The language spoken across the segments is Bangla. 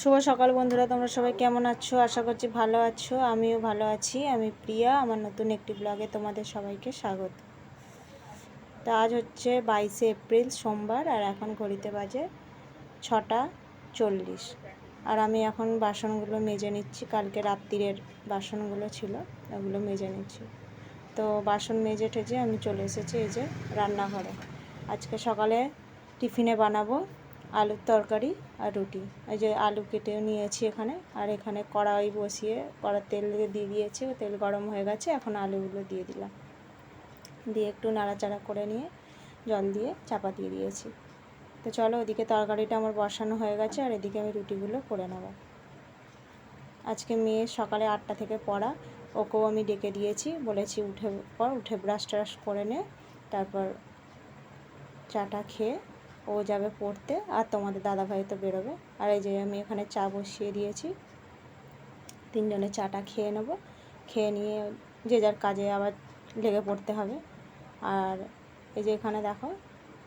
শুভ সকাল বন্ধুরা, তোমরা সবাই কেমন আছো? আশা করছি ভালো আছো। আমিও ভালো আছি। আমি প্রিয়া, আমার নতুন একটি ব্লগে তোমাদের সবাইকে স্বাগত। তো আজ হচ্ছে বাইশে এপ্রিল, সোমবার, আর এখন ঘড়িতে বাজে ছটা চল্লিশ। আর আমি এখন বাসনগুলো মেজে নিচ্ছি। কালকে রাত্রিরের বাসনগুলো ছিল, ওগুলো মেজে নিচ্ছি। তো বাসন মেজে ঠেজে আমি চলে এসেছি এই যে রান্নাঘরে। আজকে সকালে টিফিনে বানাবো। আলুর তরকারি আর রুটি। এই যে আলু কেটে নিয়েছি এখানে। আর এখানে কড়াই বসিয়ে কড়া তেল দিয়ে দিয়েছি। তেল গরম হয়ে গেছে, এখন আলুগুলো দিয়ে দিলাম। দিয়ে একটু নাড়াচাড়া করে নিয়ে জল দিয়ে চাপা দিয়ে দিয়েছি। তো চলো ওদিকে তরকারিটা আমার বসানো হয়ে গেছে, আর এদিকে আমি রুটিগুলো করে নেব। আজকে মেয়ে সকালে আটটা থেকে পড়া। ওকেও আমি ডেকে দিয়েছি, বলেছি উঠে পর উঠে ব্রাশ ট্রাশ করে নে, তারপর চাটা খেয়ে ও যাবে পড়তে আর তোমাদের দাদাভাই তো বেরোবে। আর এই যে আমি এখানে চা বসিয়ে দিয়েছি। তিনজনে চাটা খেয়ে নেব। খেয়ে নিয়ে যে যার কাজে আবার লেগে পড়তে হবে। আর এই যে এখানে দেখো,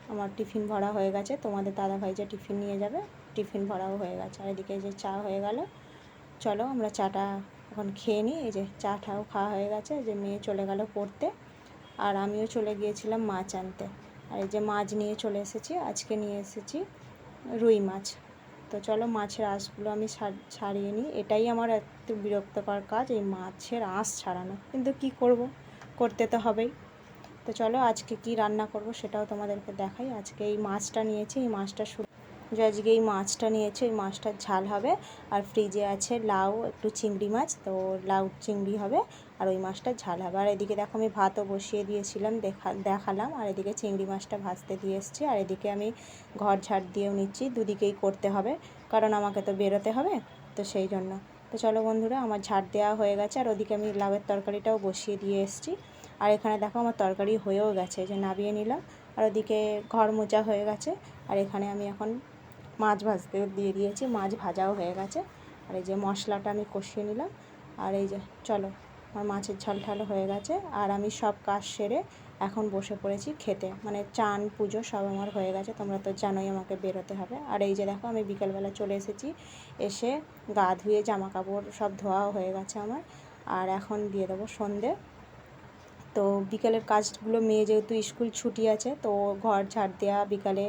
আমার টিফিন ভরা হয়ে গেছে। তোমাদের দাদাভাই যে টিফিন নিয়ে যাবে, টিফিন ভরাও হয়ে গেছে। আর এদিকে যে চা হয়ে গেল। চলো আমরা চাটা এখন খেয়ে নিই। এই যে চাটাও খাওয়া হয়ে গেছে। যে মেয়ে চলে গেল পড়তে। আর আমিও চলে গিয়েছিলাম মাছ আনতে আর এই যে মাছ নিয়ে চলে এসেছি, আজকে নিয়ে এসেছি রুই মাছ। তো চলো মাছের আঁশগুলো আমি ছাড়িয়ে নিই। এটাই আমার একটু বিরক্তকর কাজ, এই মাছের আঁশ ছাড়ানো। কিন্তু কি করব? করতে তো হবেই। তো চলো আজকে কি রান্না করব সেটাও তোমাদেরকে দেখাই। আজকে এই মাছটা নিয়েছি, এই মাছটা যে আজকে এই মাছটা নিয়েছি ওই মাছটার ঝাল হবে। আর ফ্রিজে আছে লাউ, একটু চিংড়ি মাছ, তো লাউ চিংড়ি হবে, আর ওই মাছটা ঝাল হবে। আর এদিকে দেখো আমি ভাতও বসিয়ে দিয়েছিলাম, দেখা, দেখালাম। আর এদিকে চিংড়ি মাছটা ভাজতে দিয়ে এসেছি। আর এদিকে আমি ঘর ঝাড় দিয়েও নিচ্ছি, দুদিকেই করতে হবে, কারণ আমাকে তো বেরোতে হবে, তো সেই জন্য। তো চলো বন্ধুরা, আমার ঝাড় দেওয়া হয়ে গেছে, আর ওদিকে আমি লাউয়ের তরকারিটাও বসিয়ে দিয়ে এসেছি। আর এখানে দেখো আমার তরকারি হয়েও গেছে, যে নাবিয়ে নিলাম। আর ওদিকে ঘর মোচা হয়ে গেছে, আর এখানে আমি এখন মাছ ভাজতে দিয়ে দিয়েছি, মাছ ভাজাও হয়ে গেছে। আর এই যে মশলাটা আমি কষিয়ে নিলাম। আর এই যে, চলো, আমার মাছের ঝাল ঠাল হয়ে গেছে। আর আমি সব কাজ সেরে এখন বসে পড়েছি খেতে। মানে চান, পুজো সব আমার হয়ে গেছে। তোমরা তো জানোই আমাকে বেরোতে হবে। আর এই যে দেখো, আমি বিকালবেলা চলে এসেছি। এসে গা ধুয়ে জামা কাপড় সব ধোয়াও হয়ে গেছে আমার। আর এখন দিয়ে দেবো সন্ধে। তো বিকালের কাজগুলো মেয়ে যেহেতু স্কুল ছুটি আছে, তো ঘর ঝাড় দেওয়া বিকালে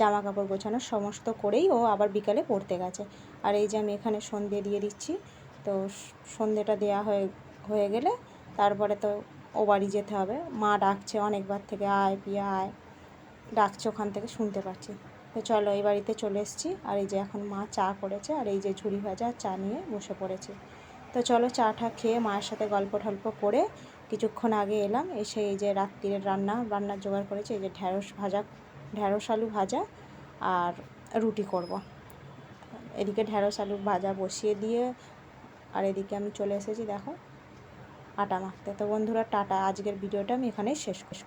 জামা কাপড় গোছানো সমস্ত করেই ও আবার বিকালে পড়তে গেছে। আর এই যে আমি এখানে সন্ধে দিয়ে দিচ্ছি, তো সন্ধেটা দেওয়া হয়ে হয়ে গেলে তারপরে তো ও বাড়ি যেতে হবে। মা ডাকছে অনেকবার থেকে, আয় পিয়া, আয়। ডাকছে ওখান থেকে, শুনতে পাচ্ছি। তো চলো এই বাড়িতে চলে এসেছি। আর এই যে এখন মা চা করেছে, আর এই যে ঝুড়ি ভাজা, চা নিয়ে বসে পড়েছি। তো চলো চাটা খেয়ে মায়ের সাথে গল্প টল্প করে কিছুক্ষণ আগে এলাম, এসে এই যে রাত্রির রান্না, রান্নার জোগাড় করেছি, এই যে ঢ্যাঁড়স ভাজা, ঢ্যাঁড়স আলু ভাজা আর রুটি করব। এদিকে ঢ্যাঁড়স আলু ভাজা বসিয়ে দিয়ে আর এদিকে আমি চলে এসেছি, দেখো, আটা মাখতে। তো বন্ধুরা, টাটা। আজকের ভিডিওটা আমি এখানেই শেষ করছি।